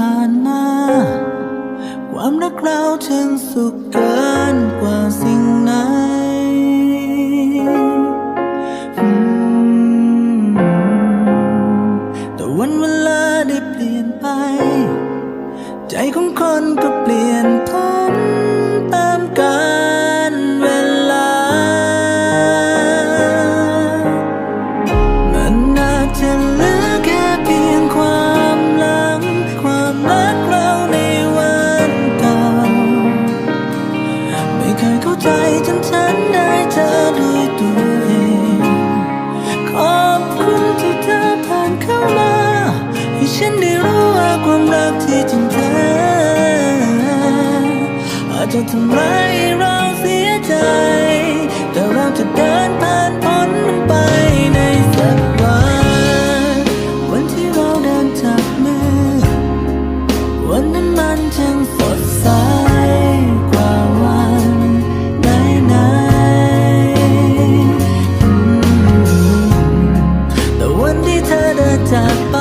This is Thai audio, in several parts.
ฐานะ ความรักเราฉันสุขเกินกว่าสิ่งไหนแต่วันเวลาได้เปลี่ยนไป ใจของคนก็เปลี่ยนทัน ถึงเธอ อาจจะทำร้ายเราเสียใจ แต่เราจะเดินผ่านพ้นมันไปในสักวัน วันที่เราเดินจับมือ วันนั้นมันช่างสดใสกว่าวันไหนไหนแต่วันที่เธอเดินจากไป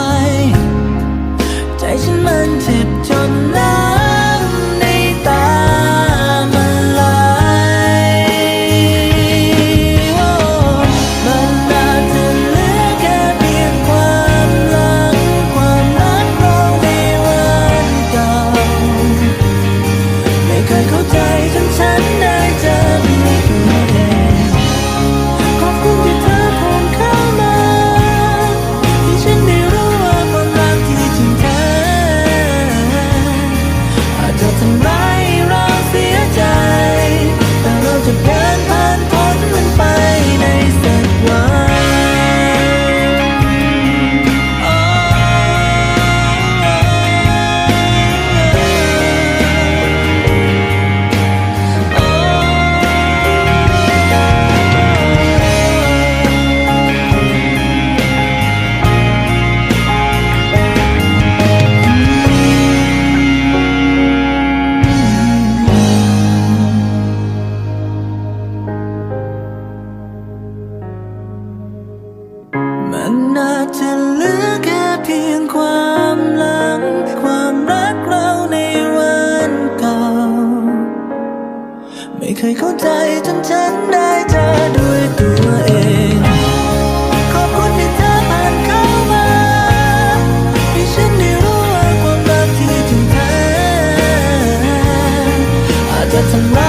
ไม่เคยเข้าใจจนฉันได้เจอด้วยตัวเอง ขอบคุณที่เธอผ่านเข้ามาให้ฉันได้รู้ว่าความรักที่จริงแท้อาจจะทำร้าย